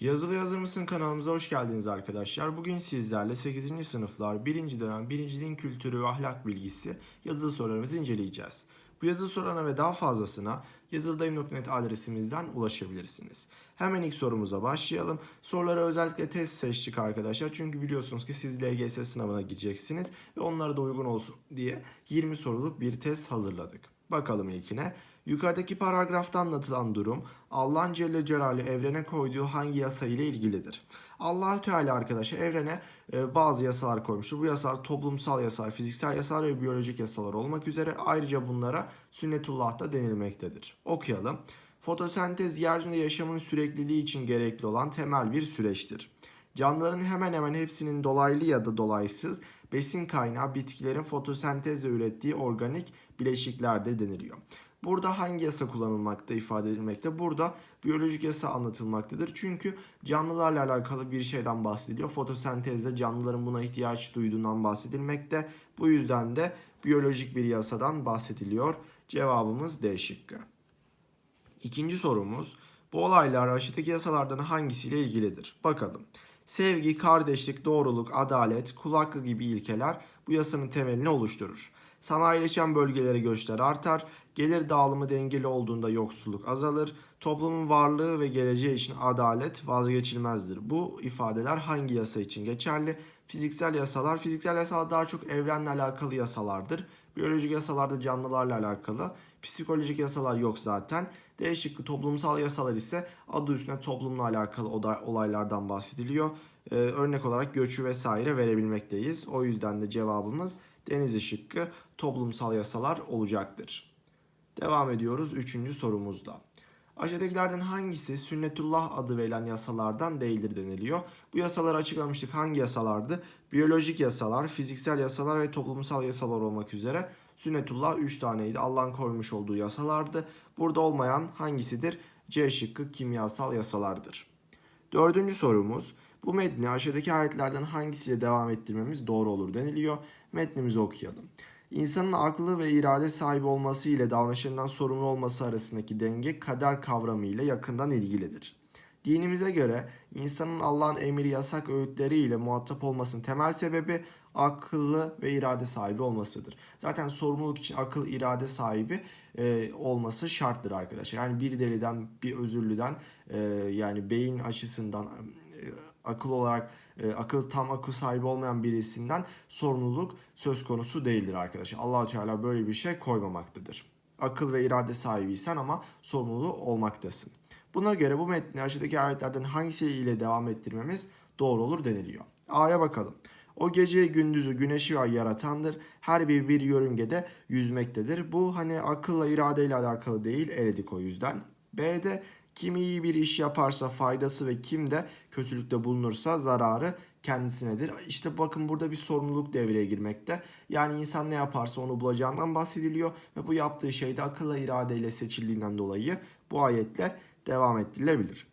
Yazılı Yazır mısın kanalımıza hoş geldiniz arkadaşlar. Bugün sizlerle 8. sınıflar 1. dönem 1. din kültürü ve ahlak bilgisi yazılı sorularımızı inceleyeceğiz. Bu yazılı sorularına ve daha fazlasına yazılıdayım.net adresimizden ulaşabilirsiniz. Hemen ilk sorumuza başlayalım. Sorulara özellikle test seçtik arkadaşlar. Çünkü biliyorsunuz ki siz LGS sınavına gideceksiniz ve onlara da uygun olsun diye 20 soruluk bir test hazırladık. Bakalım ilkine. Yukarıdaki paragrafta anlatılan durum Allah'ın Celle Celaluhu evrene koyduğu hangi yasa ile ilgilidir? allah Teala arkadaşlar evrene e, bazı yasalar koymuştur. Bu yasalar toplumsal yasalar, fiziksel yasalar ve biyolojik yasalar olmak üzere ayrıca bunlara sünnetullah da denilmektedir. Okuyalım. Fotosentez yeryüzünde yaşamın sürekliliği için gerekli olan temel bir süreçtir. Canlıların hemen hemen hepsinin dolaylı ya da dolaysız besin kaynağı bitkilerin fotosentezle ürettiği organik bileşiklerde deniliyor. Burada hangi yasa kullanılmakta ifade edilmekte? Burada biyolojik yasa anlatılmaktadır. Çünkü canlılarla alakalı bir şeyden bahsediliyor. Fotosentezde canlıların buna ihtiyaç duyduğundan bahsedilmekte. Bu yüzden de biyolojik bir yasadan bahsediliyor. Cevabımız D şıkkı. İkinci sorumuz bu olaylar aşağıdaki yasalardan hangisiyle ilgilidir? Bakalım. Sevgi, kardeşlik, doğruluk, adalet, kul hakkı gibi ilkeler bu yasanın temelini oluşturur. Sanayileşen bölgelere göçler artar, gelir dağılımı dengeli olduğunda yoksulluk azalır, toplumun varlığı ve geleceği için adalet vazgeçilmezdir. Bu ifadeler hangi yasa için geçerli? Fiziksel yasalar, fiziksel yasalar daha çok evrenle alakalı yasalardır. Biyolojik yasalarda canlılarla alakalı. Psikolojik yasalar yok zaten. D toplumsal yasalar ise adı üstünde toplumla alakalı olaylardan bahsediliyor. Ee, örnek olarak göçü vesaire verebilmekteyiz. O yüzden de cevabımız deniz şıkkı toplumsal yasalar olacaktır. Devam ediyoruz 3. sorumuzda. Aşağıdakilerden hangisi sünnetullah adı verilen yasalardan değildir deniliyor. Bu yasaları açıklamıştık. Hangi yasalardı? Biyolojik yasalar, fiziksel yasalar ve toplumsal yasalar olmak üzere sünnetullah 3 taneydi. Allah'ın koymuş olduğu yasalardı. Burada olmayan hangisidir? C şıkkı kimyasal yasalardır. Dördüncü sorumuz. Bu metni aşağıdaki ayetlerden hangisiyle devam ettirmemiz doğru olur deniliyor. Metnimizi okuyalım. İnsanın aklı ve irade sahibi olması ile davranışlarından sorumlu olması arasındaki denge kader kavramı ile yakından ilgilidir. Dinimize göre insanın Allah'ın emir yasak öğütleri ile muhatap olmasının temel sebebi akıllı ve irade sahibi olmasıdır. Zaten sorumluluk için akıl irade sahibi e, olması şarttır arkadaşlar. Yani bir deliden bir özürlüden e, yani beyin açısından e, akıl olarak e, akıl tam akıl sahibi olmayan birisinden sorumluluk söz konusu değildir arkadaşlar. Allahu Teala böyle bir şey koymamaktadır. Akıl ve irade sahibiysen ama sorumluluğu olmaktasın. Buna göre bu metni aşağıdaki ayetlerden hangisiyle devam ettirmemiz doğru olur deniliyor. A'ya bakalım. O gece gündüzü güneşi ve yaratandır. Her bir bir yörüngede yüzmektedir. Bu hani akılla iradeyle alakalı değil eledik o yüzden. B'de kim iyi bir iş yaparsa faydası ve kim de kötülükte bulunursa zararı kendisinedir. İşte bakın burada bir sorumluluk devreye girmekte. Yani insan ne yaparsa onu bulacağından bahsediliyor ve bu yaptığı şey de akılla iradeyle seçildiğinden dolayı bu ayetle devam ettirilebilir.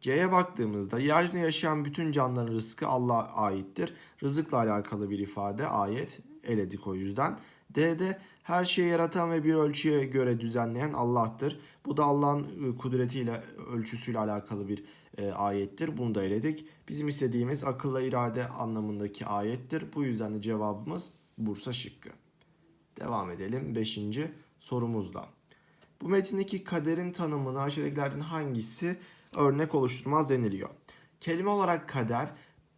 C'ye baktığımızda yeryüzünde yaşayan bütün canlıların rızkı Allah'a aittir. Rızıkla alakalı bir ifade ayet eledik o yüzden. D'de her şeyi yaratan ve bir ölçüye göre düzenleyen Allah'tır. Bu da Allah'ın ıı, kudretiyle, ölçüsüyle alakalı bir e, ayettir. Bunu da eledik. Bizim istediğimiz akılla irade anlamındaki ayettir. Bu yüzden de cevabımız Bursa şıkkı. Devam edelim 5. sorumuzla. Bu metindeki kaderin tanımını aşağıdakilerden hangisi örnek oluşturmaz deniliyor. Kelime olarak kader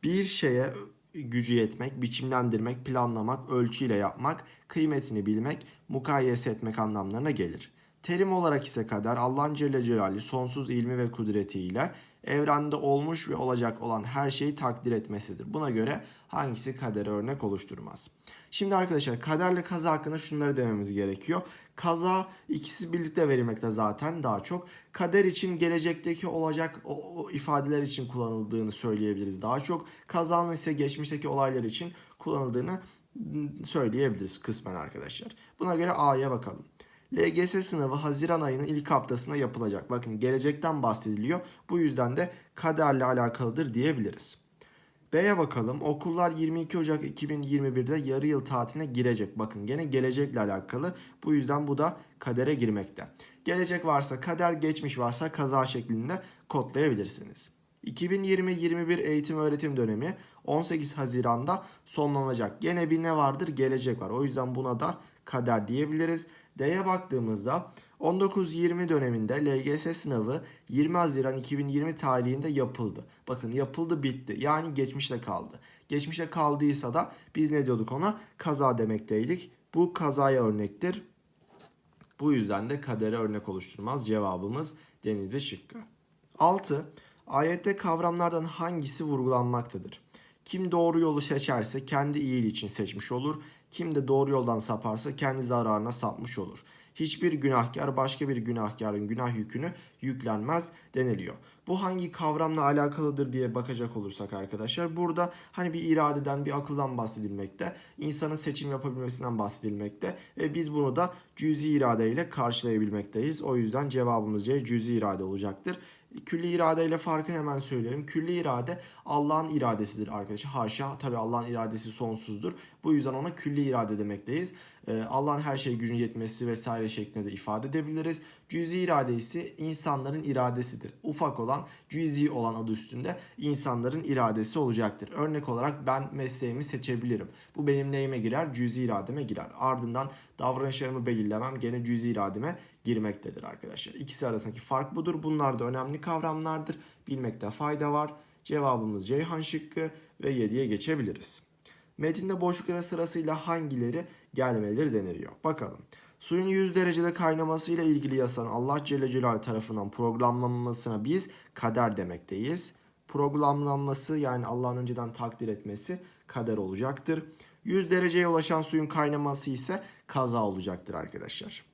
bir şeye gücü yetmek, biçimlendirmek, planlamak, ölçüyle yapmak, kıymetini bilmek, mukayyese etmek anlamlarına gelir. Terim olarak ise kader Allah'ın Celle Celaluhu sonsuz ilmi ve kudretiyle evrende olmuş ve olacak olan her şeyi takdir etmesidir. Buna göre hangisi kadere örnek oluşturmaz? Şimdi arkadaşlar kaderle kaza hakkında şunları dememiz gerekiyor. Kaza ikisi birlikte verilmekte zaten daha çok. Kader için gelecekteki olacak o, o ifadeler için kullanıldığını söyleyebiliriz daha çok. Kazanın ise geçmişteki olaylar için kullanıldığını söyleyebiliriz kısmen arkadaşlar. Buna göre A'ya bakalım. LGS sınavı Haziran ayının ilk haftasında yapılacak. Bakın gelecekten bahsediliyor. Bu yüzden de kaderle alakalıdır diyebiliriz. B'ye bakalım. Okullar 22 Ocak 2021'de yarı yıl tatiline girecek. Bakın gene gelecekle alakalı. Bu yüzden bu da kadere girmekte. Gelecek varsa kader, geçmiş varsa kaza şeklinde kodlayabilirsiniz. 2020-21 eğitim öğretim dönemi 18 Haziran'da sonlanacak. Gene bir ne vardır? Gelecek var. O yüzden buna da kader diyebiliriz. D'ye baktığımızda 19-20 döneminde LGS sınavı 20 Haziran 2020 tarihinde yapıldı. Bakın yapıldı bitti. Yani geçmişte kaldı. Geçmişte kaldıysa da biz ne diyorduk ona? Kaza demekteydik. Bu kazaya örnektir. Bu yüzden de kadere örnek oluşturmaz. Cevabımız Denizli şıkkı. 6. Ayette kavramlardan hangisi vurgulanmaktadır? Kim doğru yolu seçerse kendi iyiliği için seçmiş olur. Kim de doğru yoldan saparsa kendi zararına sapmış olur. Hiçbir günahkar başka bir günahkarın günah yükünü yüklenmez deniliyor. Bu hangi kavramla alakalıdır diye bakacak olursak arkadaşlar burada hani bir iradeden bir akıldan bahsedilmekte. insanın seçim yapabilmesinden bahsedilmekte ve biz bunu da cüzi irade ile karşılayabilmekteyiz. O yüzden cevabımız C cüzi irade olacaktır. Külli irade ile farkını hemen söyleyelim. Külli irade Allah'ın iradesidir arkadaşlar. Haşa tabi Allah'ın iradesi sonsuzdur. Bu yüzden ona külli irade demekteyiz. Ee, Allah'ın her şeye gücün yetmesi vesaire şeklinde de ifade edebiliriz. Cüzi irade ise insanların iradesidir. Ufak olan, cüzi olan adı üstünde insanların iradesi olacaktır. Örnek olarak ben mesleğimi seçebilirim. Bu benim neyime girer? Cüzi irademe girer. Ardından davranışlarımı belirlemem gene cüzi irademe girmektedir arkadaşlar. İkisi arasındaki fark budur. Bunlar da önemli kavramlardır. Bilmekte fayda var. Cevabımız Ceyhan şıkkı ve 7'ye geçebiliriz. Metinde boşluklara sırasıyla hangileri gelmelidir deniliyor. Bakalım. Suyun 100 derecede kaynaması ile ilgili yasanın Allah Celle Celaluhu tarafından programlanmasına biz kader demekteyiz. Programlanması yani Allah'ın önceden takdir etmesi kader olacaktır. 100 dereceye ulaşan suyun kaynaması ise kaza olacaktır arkadaşlar.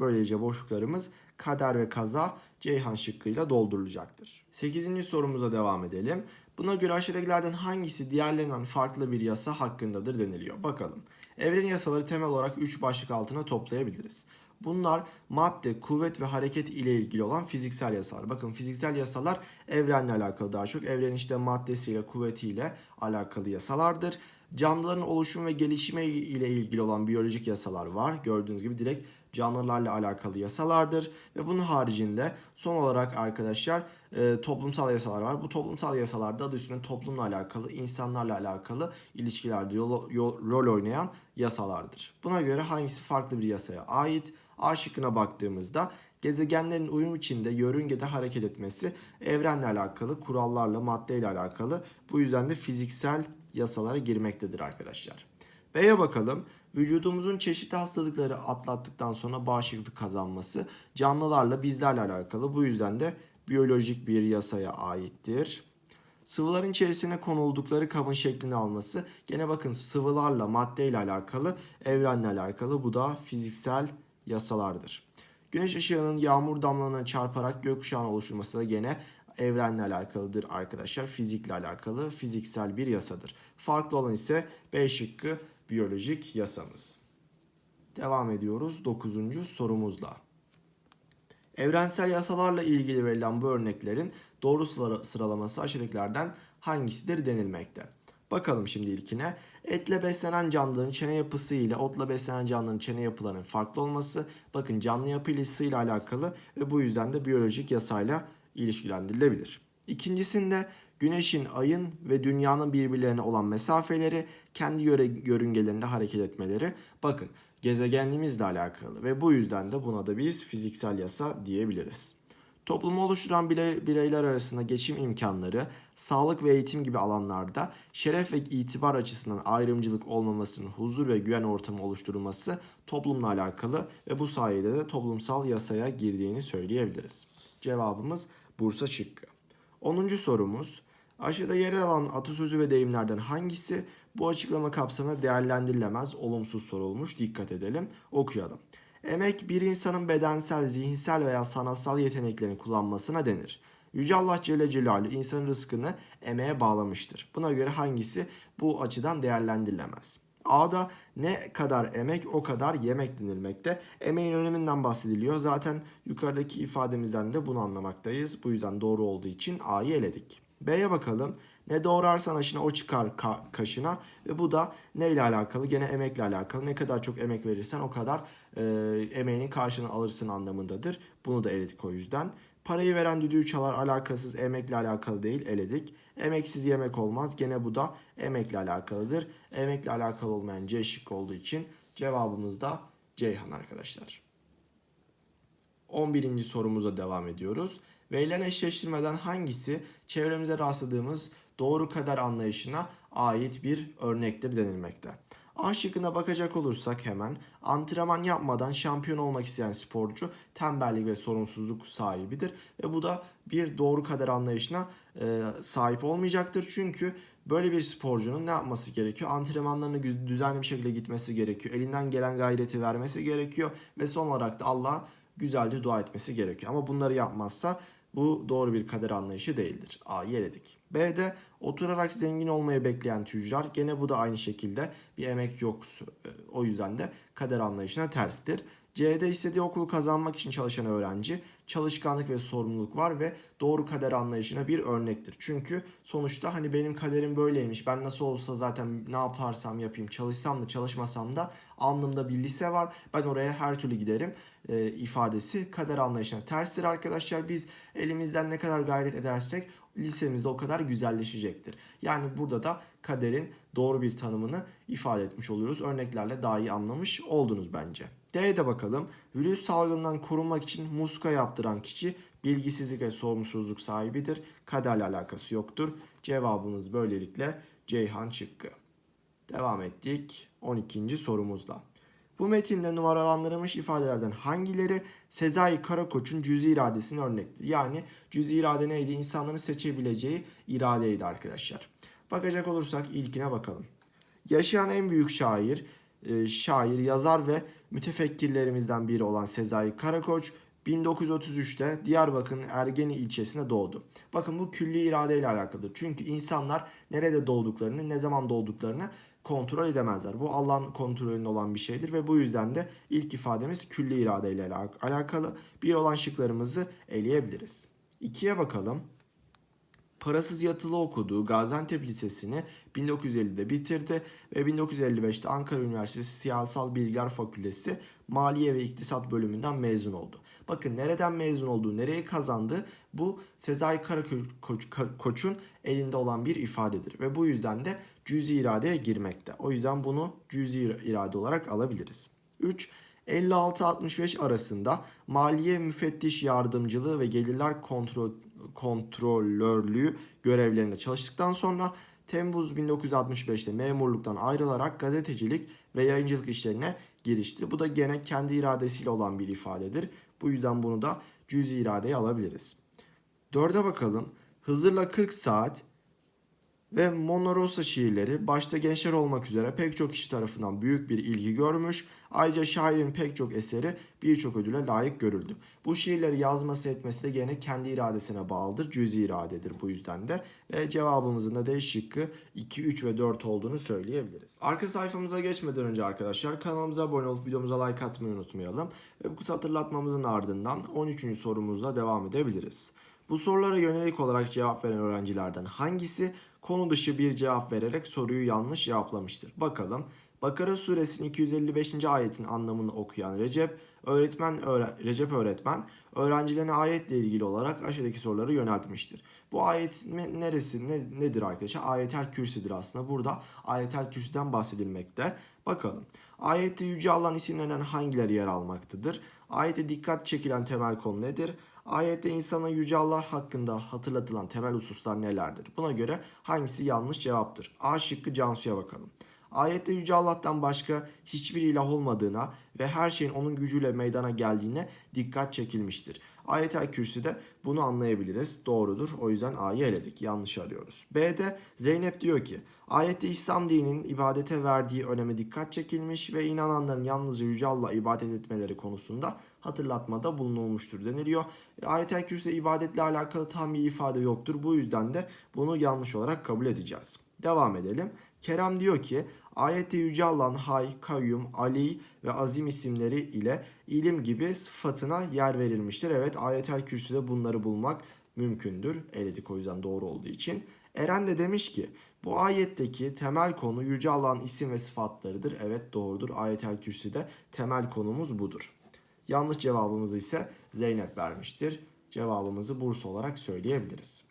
Böylece boşluklarımız kader ve kaza Ceyhan şıkkıyla doldurulacaktır. 8. sorumuza devam edelim. Buna göre aşağıdakilerden hangisi diğerlerinden farklı bir yasa hakkındadır deniliyor. Bakalım. Evren yasaları temel olarak 3 başlık altına toplayabiliriz. Bunlar madde, kuvvet ve hareket ile ilgili olan fiziksel yasalar. Bakın fiziksel yasalar evrenle alakalı daha çok. Evrenin işte maddesiyle, kuvvetiyle alakalı yasalardır. Canlıların oluşum ve gelişimi ile ilgili olan biyolojik yasalar var. Gördüğünüz gibi direkt canlılarla alakalı yasalardır. Ve bunun haricinde son olarak arkadaşlar e, toplumsal yasalar var. Bu toplumsal yasalarda adı üstünde toplumla alakalı, insanlarla alakalı ilişkilerde yol, yol, rol oynayan yasalardır. Buna göre hangisi farklı bir yasaya ait? A şıkkına baktığımızda gezegenlerin uyum içinde yörüngede hareket etmesi evrenle alakalı, kurallarla, maddeyle alakalı. Bu yüzden de fiziksel yasalara girmektedir arkadaşlar. B'ye bakalım. Vücudumuzun çeşitli hastalıkları atlattıktan sonra bağışıklık kazanması canlılarla bizlerle alakalı. Bu yüzden de biyolojik bir yasaya aittir. Sıvıların içerisine konuldukları kabın şeklini alması gene bakın sıvılarla maddeyle alakalı, evrenle alakalı. Bu da fiziksel yasalardır. Güneş ışığının yağmur damlalarına çarparak gökkuşağını oluşturması da gene evrenle alakalıdır arkadaşlar. Fizikle alakalı fiziksel bir yasadır. Farklı olan ise B şıkkı biyolojik yasamız. Devam ediyoruz 9. sorumuzla. Evrensel yasalarla ilgili verilen bu örneklerin doğru sıralaması aşağıdakilerden hangisidir denilmekte. Bakalım şimdi ilkine. Etle beslenen canlıların çene yapısı ile otla beslenen canlıların çene yapılarının farklı olması. Bakın canlı yapısıyla alakalı ve bu yüzden de biyolojik yasayla ilişkilendirilebilir. İkincisinde Güneşin, ayın ve dünyanın birbirlerine olan mesafeleri, kendi yöre, yörüngelerinde hareket etmeleri. Bakın gezegenliğimizle alakalı ve bu yüzden de buna da biz fiziksel yasa diyebiliriz. Toplumu oluşturan bireyler arasında geçim imkanları, sağlık ve eğitim gibi alanlarda şeref ve itibar açısından ayrımcılık olmamasının huzur ve güven ortamı oluşturulması toplumla alakalı ve bu sayede de toplumsal yasaya girdiğini söyleyebiliriz. Cevabımız Bursa şıkkı. 10. sorumuz Aşağıda yer alan atasözü ve deyimlerden hangisi bu açıklama kapsamında değerlendirilemez olumsuz sorulmuş dikkat edelim okuyalım. Emek bir insanın bedensel, zihinsel veya sanatsal yeteneklerini kullanmasına denir. Yüce Allah Celle Celaluhu insanın rızkını emeğe bağlamıştır. Buna göre hangisi bu açıdan değerlendirilemez? A'da ne kadar emek o kadar yemek denilmekte. Emeğin öneminden bahsediliyor. Zaten yukarıdaki ifademizden de bunu anlamaktayız. Bu yüzden doğru olduğu için A'yı eledik. B'ye bakalım. Ne doğrarsan aşına o çıkar ka- kaşına ve bu da neyle alakalı? Gene emekle alakalı. Ne kadar çok emek verirsen o kadar e, emeğinin karşılığını alırsın anlamındadır. Bunu da eledik o yüzden. Parayı veren düdüğü çalar alakasız emekle alakalı değil eledik. Emeksiz yemek olmaz gene bu da emekle alakalıdır. Emekle alakalı olmayan C şıkkı olduğu için cevabımız da Ceyhan arkadaşlar. 11. sorumuza devam ediyoruz. Verilen eşleştirmeden hangisi çevremize rastladığımız doğru kader anlayışına ait bir örnektir denilmekte. A şıkkına bakacak olursak hemen antrenman yapmadan şampiyon olmak isteyen sporcu tembellik ve sorumsuzluk sahibidir ve bu da bir doğru kader anlayışına e, sahip olmayacaktır. Çünkü böyle bir sporcunun ne yapması gerekiyor? Antrenmanlarını düzenli bir şekilde gitmesi gerekiyor. Elinden gelen gayreti vermesi gerekiyor ve son olarak da Allah'a güzelce dua etmesi gerekiyor. Ama bunları yapmazsa bu doğru bir kader anlayışı değildir. A'yı eledik. B'de oturarak zengin olmayı bekleyen tüccar. Gene bu da aynı şekilde bir emek yok. O yüzden de kader anlayışına terstir. C'de istediği okulu kazanmak için çalışan öğrenci çalışkanlık ve sorumluluk var ve doğru kader anlayışına bir örnektir. Çünkü sonuçta hani benim kaderim böyleymiş. Ben nasıl olsa zaten ne yaparsam yapayım, çalışsam da çalışmasam da alnımda bir lise var. Ben oraya her türlü giderim e, ifadesi kader anlayışına terstir arkadaşlar. Biz elimizden ne kadar gayret edersek lisemizde o kadar güzelleşecektir. Yani burada da kaderin doğru bir tanımını ifade etmiş oluyoruz. Örneklerle daha iyi anlamış oldunuz bence. D'ye bakalım. Virüs salgından korunmak için muska yaptıran kişi bilgisizlik ve sorumsuzluk sahibidir. Kaderle alakası yoktur. Cevabımız böylelikle Ceyhan çıkkı. Devam ettik 12. sorumuzla. Bu metinde numaralandırılmış ifadelerden hangileri Sezai Karakoç'un cüzi iradesinin örnektir? Yani cüzi irade neydi? İnsanların seçebileceği iradeydi arkadaşlar. Bakacak olursak ilkine bakalım. Yaşayan en büyük şair, e, şair, yazar ve mütefekkirlerimizden biri olan Sezai Karakoç 1933'te Diyarbakır'ın Ergeni ilçesine doğdu. Bakın bu külli irade ile alakalıdır. Çünkü insanlar nerede doğduklarını, ne zaman doğduklarını kontrol edemezler. Bu Allah'ın kontrolünde olan bir şeydir ve bu yüzden de ilk ifademiz külli irade ile alakalı. Bir olan şıklarımızı eleyebiliriz. İkiye bakalım. Parasız yatılı okuduğu Gaziantep Lisesi'ni 1950'de bitirdi ve 1955'te Ankara Üniversitesi Siyasal Bilgiler Fakültesi Maliye ve İktisat bölümünden mezun oldu. Bakın nereden mezun olduğu, nereyi kazandı bu Sezai Karakoç'un elinde olan bir ifadedir. Ve bu yüzden de cüzi iradeye girmekte. O yüzden bunu cüzi irade olarak alabiliriz. 3. 56-65 arasında maliye müfettiş yardımcılığı ve gelirler kontrol, kontrolörlüğü görevlerinde çalıştıktan sonra Temmuz 1965'te memurluktan ayrılarak gazetecilik ve yayıncılık işlerine girişti. Bu da gene kendi iradesiyle olan bir ifadedir. Bu yüzden bunu da cüzi iradeye alabiliriz. Dörde bakalım. Hızır'la 40 saat ve Monorosa şiirleri başta gençler olmak üzere pek çok kişi tarafından büyük bir ilgi görmüş. Ayrıca şairin pek çok eseri birçok ödüle layık görüldü. Bu şiirleri yazması etmesi de gene kendi iradesine bağlıdır. Cüzi iradedir bu yüzden de. Ve cevabımızın da D şıkkı 2, 3 ve 4 olduğunu söyleyebiliriz. Arka sayfamıza geçmeden önce arkadaşlar kanalımıza abone olup videomuza like atmayı unutmayalım. Ve bu hatırlatmamızın ardından 13. sorumuzla devam edebiliriz. Bu sorulara yönelik olarak cevap veren öğrencilerden hangisi konu dışı bir cevap vererek soruyu yanlış cevaplamıştır? Bakalım. Bakara suresinin 255. ayetin anlamını okuyan Recep, öğretmen öğre, Recep öğretmen öğrencilerine ayetle ilgili olarak aşağıdaki soruları yöneltmiştir. Bu ayet neresi ne, nedir arkadaşlar? Ayetel Kürsi'dir aslında. Burada Ayetel Kürsi'den bahsedilmekte. Bakalım. Ayette Yüce Allah'ın isimlerinden hangileri yer almaktadır? Ayete dikkat çekilen temel konu nedir? Ayette insana Yüce Allah hakkında hatırlatılan temel hususlar nelerdir? Buna göre hangisi yanlış cevaptır? A şıkkı Cansu'ya bakalım. Ayette Yüce Allah'tan başka hiçbir ilah olmadığına ve her şeyin onun gücüyle meydana geldiğine dikkat çekilmiştir. Ayet-el Kürsü'de bunu anlayabiliriz. Doğrudur. O yüzden A'yı eledik. Yanlış arıyoruz. B'de Zeynep diyor ki ayette İslam dininin ibadete verdiği öneme dikkat çekilmiş ve inananların yalnızca Yüce Allah'a ibadet etmeleri konusunda hatırlatmada bulunulmuştur deniliyor. Ayet-el Kürsü'de ibadetle alakalı tam bir ifade yoktur. Bu yüzden de bunu yanlış olarak kabul edeceğiz. Devam edelim. Kerem diyor ki ayette Yüce Allah'ın Hay, Kayyum, Ali ve Azim isimleri ile ilim gibi sıfatına yer verilmiştir. Evet ayetel kürsüde bunları bulmak mümkündür. Eledik o yüzden doğru olduğu için. Eren de demiş ki bu ayetteki temel konu Yüce Allah'ın isim ve sıfatlarıdır. Evet doğrudur. Ayetel kürsüde temel konumuz budur. Yanlış cevabımızı ise Zeynep vermiştir. Cevabımızı Bursa olarak söyleyebiliriz.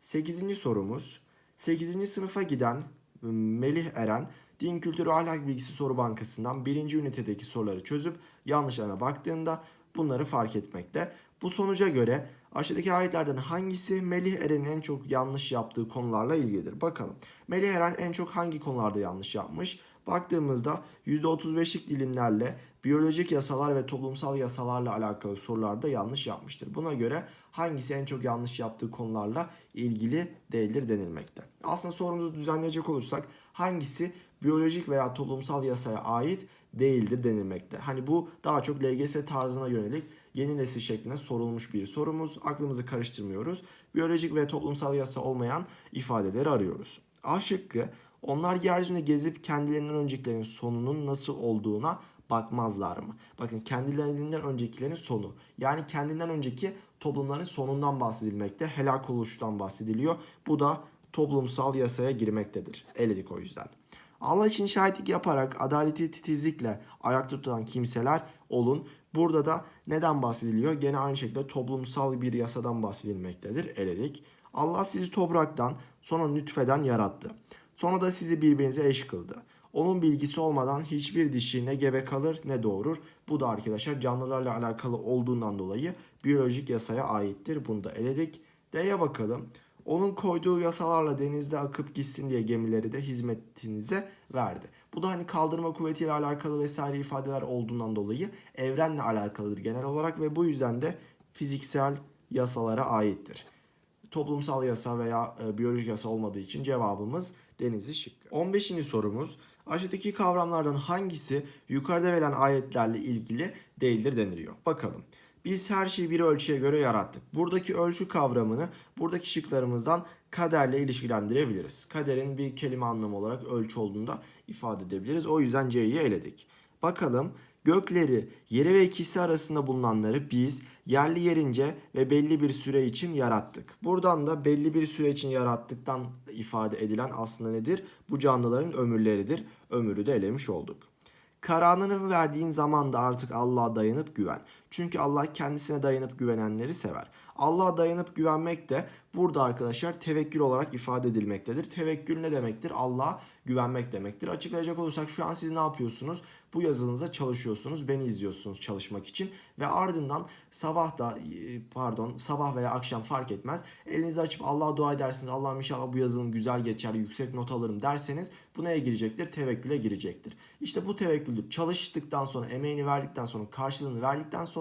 8. sorumuz. 8. sınıfa giden Melih Eren Din Kültürü Ahlak Bilgisi Soru Bankası'ndan birinci ünitedeki soruları çözüp yanlışlarına baktığında bunları fark etmekte. Bu sonuca göre aşağıdaki ayetlerden hangisi Melih Eren'in en çok yanlış yaptığı konularla ilgilidir? Bakalım. Melih Eren en çok hangi konularda yanlış yapmış? Baktığımızda %35'lik dilimlerle biyolojik yasalar ve toplumsal yasalarla alakalı sorularda yanlış yapmıştır. Buna göre hangisi en çok yanlış yaptığı konularla ilgili değildir denilmekte. Aslında sorumuzu düzenleyecek olursak hangisi biyolojik veya toplumsal yasaya ait değildir denilmekte. Hani bu daha çok LGS tarzına yönelik yeni nesil şeklinde sorulmuş bir sorumuz. Aklımızı karıştırmıyoruz. Biyolojik ve toplumsal yasa olmayan ifadeleri arıyoruz. A şıkkı onlar yeryüzünde gezip kendilerinden öncekilerin sonunun nasıl olduğuna bakmazlar mı? Bakın kendilerinden öncekilerin sonu. Yani kendinden önceki toplumların sonundan bahsedilmekte. Helak oluştan bahsediliyor. Bu da toplumsal yasaya girmektedir. Eledik o yüzden. Allah için şahitlik yaparak adaleti titizlikle ayakta tutan kimseler olun. Burada da neden bahsediliyor? Gene aynı şekilde toplumsal bir yasadan bahsedilmektedir. Eledik. Allah sizi topraktan sonra nütfeden yarattı. Sonra da sizi birbirinize eş kıldı. Onun bilgisi olmadan hiçbir dişi ne gebe kalır ne doğurur. Bu da arkadaşlar canlılarla alakalı olduğundan dolayı biyolojik yasaya aittir. Bunu da eledik. D'ye bakalım. Onun koyduğu yasalarla denizde akıp gitsin diye gemileri de hizmetinize verdi. Bu da hani kaldırma kuvvetiyle alakalı vesaire ifadeler olduğundan dolayı evrenle alakalıdır genel olarak ve bu yüzden de fiziksel yasalara aittir. Toplumsal yasa veya e, biyolojik yasa olmadığı için cevabımız Denizli şıkkı. 15. sorumuz aşağıdaki kavramlardan hangisi yukarıda verilen ayetlerle ilgili değildir deniliyor. Bakalım. Biz her şeyi bir ölçüye göre yarattık. Buradaki ölçü kavramını buradaki şıklarımızdan kaderle ilişkilendirebiliriz. Kaderin bir kelime anlamı olarak ölçü olduğunu da ifade edebiliriz. O yüzden C'yi eledik. Bakalım gökleri, yeri ve ikisi arasında bulunanları biz yerli yerince ve belli bir süre için yarattık. Buradan da belli bir süre için yarattıktan ifade edilen aslında nedir? Bu canlıların ömürleridir. Ömürü de elemiş olduk. Kararını verdiğin zaman da artık Allah'a dayanıp güven. Çünkü Allah kendisine dayanıp güvenenleri sever. Allah'a dayanıp güvenmek de burada arkadaşlar tevekkül olarak ifade edilmektedir. Tevekkül ne demektir? Allah'a güvenmek demektir. Açıklayacak olursak şu an siz ne yapıyorsunuz? Bu yazınıza çalışıyorsunuz. Beni izliyorsunuz çalışmak için ve ardından sabah da e, pardon sabah veya akşam fark etmez. Elinizi açıp Allah'a dua edersiniz. Allah'ım inşallah bu yazılım güzel geçer, yüksek not alırım derseniz bu neye girecektir? Tevekküle girecektir. İşte bu tevekküldür. Çalıştıktan sonra, emeğini verdikten sonra, karşılığını verdikten sonra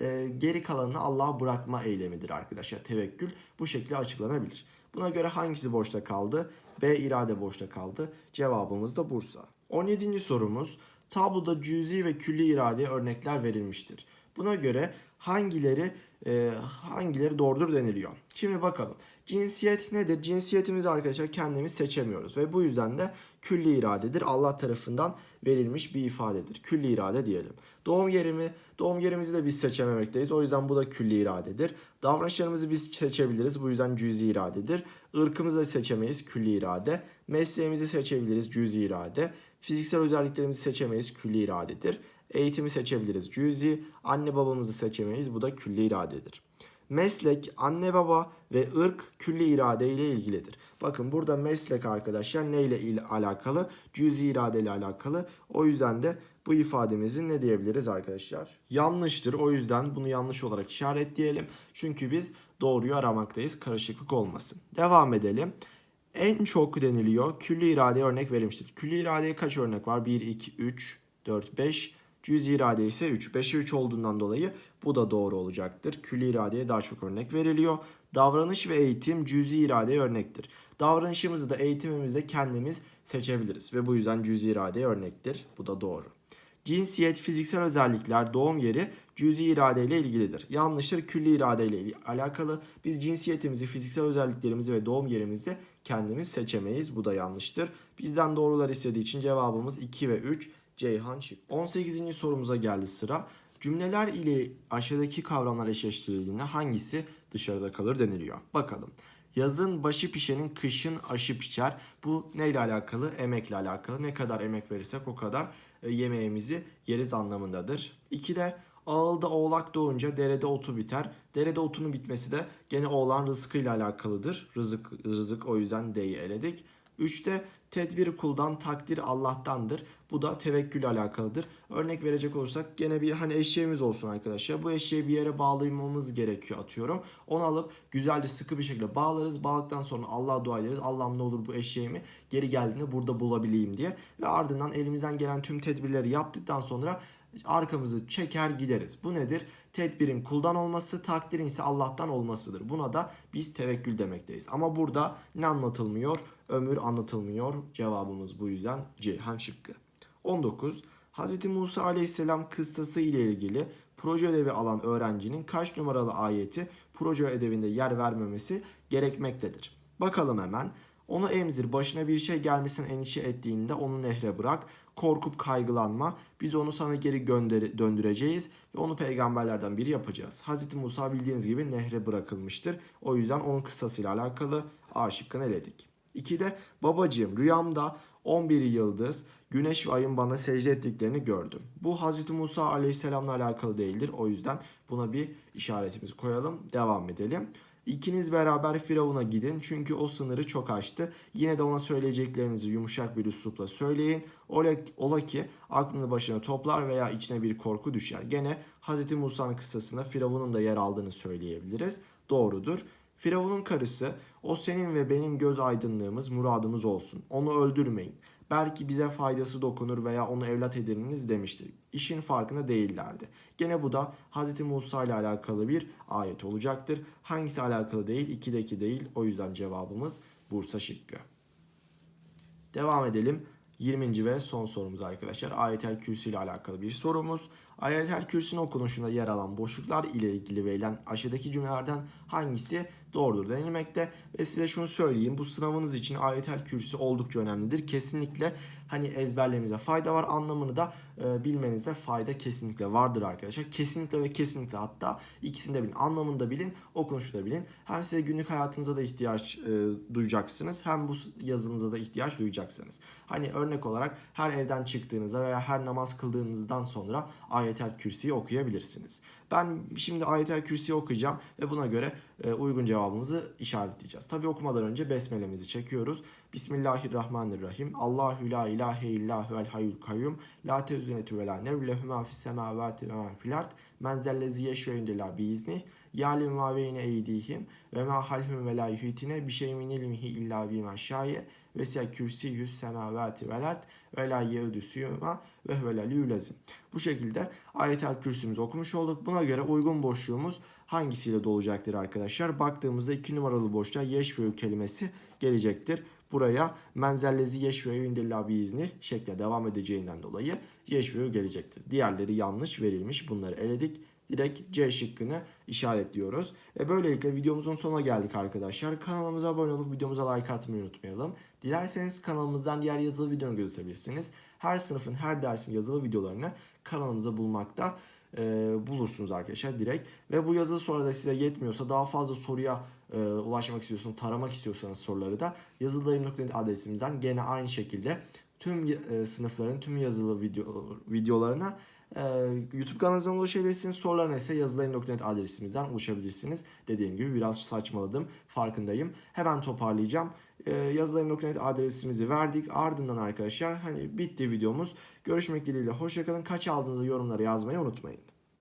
e, geri kalanını Allah'a bırakma eylemidir arkadaşlar. Tevekkül bu şekilde açıklanabilir. Buna göre hangisi boşta kaldı? B irade boşta kaldı. Cevabımız da Bursa. 17. sorumuz tabloda cüzi ve külli iradeye örnekler verilmiştir. Buna göre hangileri e, hangileri doğrudur deniliyor. Şimdi bakalım. Cinsiyet nedir? Cinsiyetimizi arkadaşlar kendimiz seçemiyoruz ve bu yüzden de külli iradedir. Allah tarafından verilmiş bir ifadedir. Külli irade diyelim. Doğum yerimi, doğum yerimizi de biz seçememekteyiz. O yüzden bu da külli iradedir. Davranışlarımızı biz seçebiliriz. Bu yüzden cüzi iradedir. Irkımızı da seçemeyiz. Külli irade. Mesleğimizi seçebiliriz. Cüzi irade. Fiziksel özelliklerimizi seçemeyiz. Külli iradedir. Eğitimi seçebiliriz. Cüzi. Anne babamızı seçemeyiz. Bu da külli iradedir. Meslek, anne baba ve ırk külli irade ile ilgilidir. Bakın burada meslek arkadaşlar neyle il- alakalı? Cüzi irade ile alakalı. O yüzden de bu ifademizi ne diyebiliriz arkadaşlar? Yanlıştır. O yüzden bunu yanlış olarak işaretleyelim. Çünkü biz doğruyu aramaktayız. Karışıklık olmasın. Devam edelim. En çok deniliyor. Külli iradeye örnek verilmiştir. Külli iradeye kaç örnek var? 1, 2, 3, 4, 5. Cüzi irade ise 3. 5'e 3 olduğundan dolayı bu da doğru olacaktır. Külli iradeye daha çok örnek veriliyor. Davranış ve eğitim cüzi iradeye örnektir. Davranışımızı da eğitimimizde kendimiz seçebiliriz ve bu yüzden cüzi iradeye örnektir. Bu da doğru. Cinsiyet, fiziksel özellikler, doğum yeri cüzi irade ile ilgilidir. Yanlıştır külli irade ile il- alakalı. Biz cinsiyetimizi, fiziksel özelliklerimizi ve doğum yerimizi kendimiz seçemeyiz. Bu da yanlıştır. Bizden doğrular istediği için cevabımız 2 ve 3 Ceyhan şık. 18. sorumuza geldi sıra. Cümleler ile aşağıdaki kavramlar eşleştirildiğinde hangisi dışarıda kalır deniliyor. Bakalım. Yazın başı pişenin kışın aşı pişer. Bu neyle alakalı? Emekle alakalı. Ne kadar emek verirsek o kadar e, yemeğimizi yeriz anlamındadır. İki de Ağılda oğlak doğunca derede otu biter. Derede otunun bitmesi de gene oğlan rızkıyla alakalıdır. Rızık, rızık o yüzden D'yi eledik. 3'te tedbir kuldan takdir Allah'tandır. Bu da tevekkül alakalıdır. Örnek verecek olursak gene bir hani eşeğimiz olsun arkadaşlar. Bu eşeği bir yere bağlamamız gerekiyor atıyorum. Onu alıp güzelce sıkı bir şekilde bağlarız. Bağladıktan sonra Allah'a dua ederiz. Allah'ım ne olur bu eşeğimi geri geldiğinde burada bulabileyim diye. Ve ardından elimizden gelen tüm tedbirleri yaptıktan sonra arkamızı çeker gideriz. Bu nedir? Tedbirin kuldan olması, takdirin ise Allah'tan olmasıdır. Buna da biz tevekkül demekteyiz. Ama burada ne anlatılmıyor? Ömür anlatılmıyor. Cevabımız bu yüzden Ceyhan şıkkı. 19. Hz. Musa aleyhisselam kıssası ile ilgili proje ödevi alan öğrencinin kaç numaralı ayeti proje ödevinde yer vermemesi gerekmektedir? Bakalım hemen. Onu emzir, başına bir şey gelmesin endişe ettiğinde onu nehre bırak. Korkup kaygılanma. Biz onu sana geri gönder döndüreceğiz ve onu peygamberlerden biri yapacağız. Hz. Musa bildiğiniz gibi nehre bırakılmıştır. O yüzden onun kıssasıyla alakalı A şıkkını eledik. 2'de babacığım rüyamda 11 yıldız, güneş ve ayın bana secde ettiklerini gördüm. Bu Hz. Musa aleyhisselamla alakalı değildir. O yüzden buna bir işaretimizi koyalım. Devam edelim. İkiniz beraber Firavun'a gidin çünkü o sınırı çok aştı. Yine de ona söyleyeceklerinizi yumuşak bir üslupla söyleyin. Ola, ki aklını başına toplar veya içine bir korku düşer. Gene Hz. Musa'nın kıssasında Firavun'un da yer aldığını söyleyebiliriz. Doğrudur. Firavun'un karısı o senin ve benim göz aydınlığımız muradımız olsun. Onu öldürmeyin. Belki bize faydası dokunur veya onu evlat edininiz demiştir. İşin farkında değillerdi. Gene bu da Hz. Musa ile alakalı bir ayet olacaktır. Hangisi alakalı değil? 2'deki değil. O yüzden cevabımız Bursa şıkkı. Devam edelim. 20. ve son sorumuz arkadaşlar. Ayetel Kürsi ile alakalı bir sorumuz. Ayetel Kürsi'nin okunuşunda yer alan boşluklar ile ilgili verilen aşağıdaki cümlelerden hangisi doğrudur denilmekte. Ve size şunu söyleyeyim. Bu sınavınız için Ayetel Kürsi oldukça önemlidir. Kesinlikle hani ezberlemenize fayda var. Anlamını da e, bilmenize fayda kesinlikle vardır arkadaşlar. Kesinlikle ve kesinlikle hatta ikisini de bilin. Anlamını da bilin, okunuşu da bilin. Hem size günlük hayatınıza da ihtiyaç e, duyacaksınız. Hem bu yazınıza da ihtiyaç duyacaksınız. Hani örnek olarak her evden çıktığınızda veya her namaz kıldığınızdan sonra Ayetel Kürsi'yi okuyabilirsiniz. Ben şimdi Ayetel Kürsi'yi okuyacağım ve buna göre e, uygun cevabımızı işaretleyeceğiz. Tabi okumadan önce besmelemizi çekiyoruz. Bismillahirrahmanirrahim. Allahu la ilahe illa huvel hayyul kayyum. La tevzinetu ve la nevlehu ma fis semavati ve ma fil ard. Men zellezi yeşve indela biizni. Yalim ma beyne eydihim ve ma halhum ve la yuhitine bi şey min ilmihi illa bima şaye ve siya kürsiyüs semavati vel ard ve la yevdüsüyuma ve huvel lazim. Bu şekilde ayetel kürsümüzü okumuş olduk. Buna göre uygun boşluğumuz hangisiyle dolacaktır arkadaşlar? Baktığımızda 2 numaralı boşluğa yeşveü kelimesi gelecektir. Buraya menzellezi yeşveü indilla izni şekle devam edeceğinden dolayı yeşveü gelecektir. Diğerleri yanlış verilmiş. Bunları eledik direkt C şıkkını işaretliyoruz. Ve böylelikle videomuzun sonuna geldik arkadaşlar. Kanalımıza abone olup videomuza like atmayı unutmayalım. Dilerseniz kanalımızdan diğer yazılı videonu gözetebilirsiniz. Her sınıfın her dersin yazılı videolarını kanalımıza bulmakta e, bulursunuz arkadaşlar direkt. Ve bu yazılı soru da size yetmiyorsa daha fazla soruya e, ulaşmak istiyorsanız, taramak istiyorsanız soruları da yazıldayım.net adresimizden gene aynı şekilde tüm e, sınıfların tüm yazılı video videolarına ee, YouTube kanalımızdan ulaşabilirsiniz. Sorularına ise yazılayım.net adresimizden ulaşabilirsiniz. Dediğim gibi biraz saçmaladım. Farkındayım. Hemen toparlayacağım. Ee, yazılayım.net adresimizi verdik. Ardından arkadaşlar hani bitti videomuz. Görüşmek dileğiyle. Hoşçakalın. Kaç aldığınızı yorumlara yazmayı unutmayın.